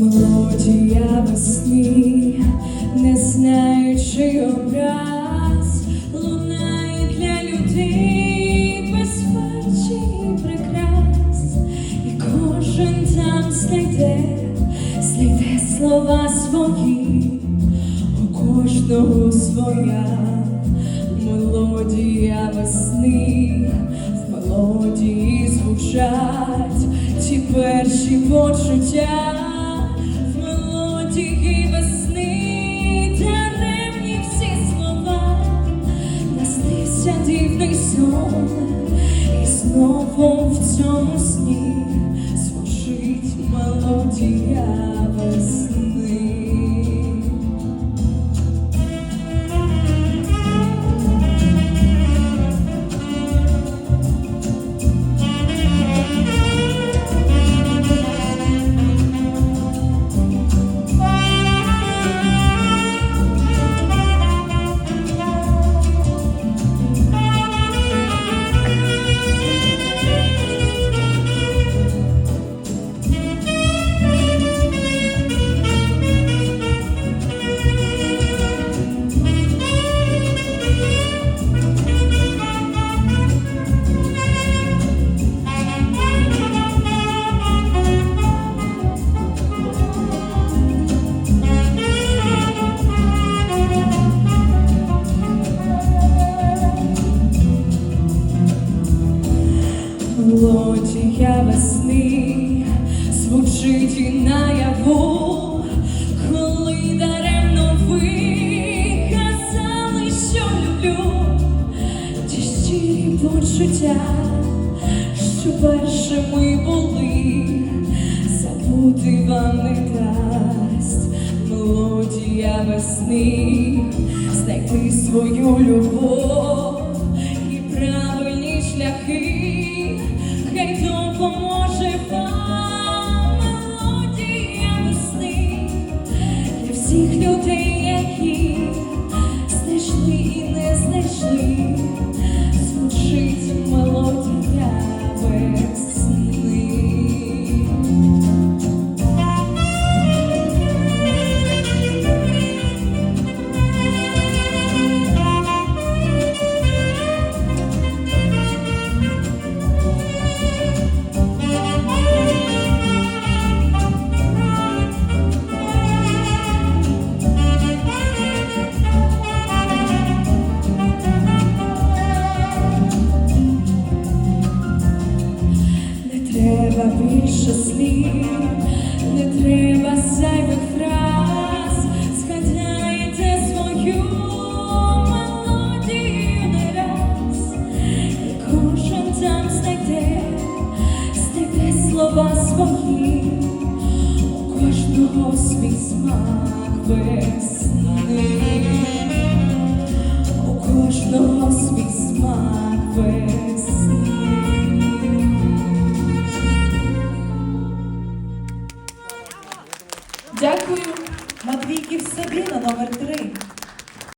Мелодія весни, не знаючи образ, лунає для людей безпечні прикрас, і кожен там знайде, знайде слова свої, у кожного своя. Мелодія весни, в мелодії звучать ті перші почуття, сон, і знову в цьому сні звучить мелодія Мелодія весни звучить і наяву, коли даремно ви казали, що люблю, ті щирі почуття, що першими були, забути вам не дасть. Мелодія весни, знайти свою любов допоможе вам мелодія весни. Всіх людей, які знайшли і не знайшли, звучить треба більше слів, не треба зайвих фраз, згадаєте свою мелодію не раз, і кожен там знайде, знайде слова свої, у кожного свій смак весни, у кожного свій смак весни. Дякую, Матвійків Сабіна, номер три.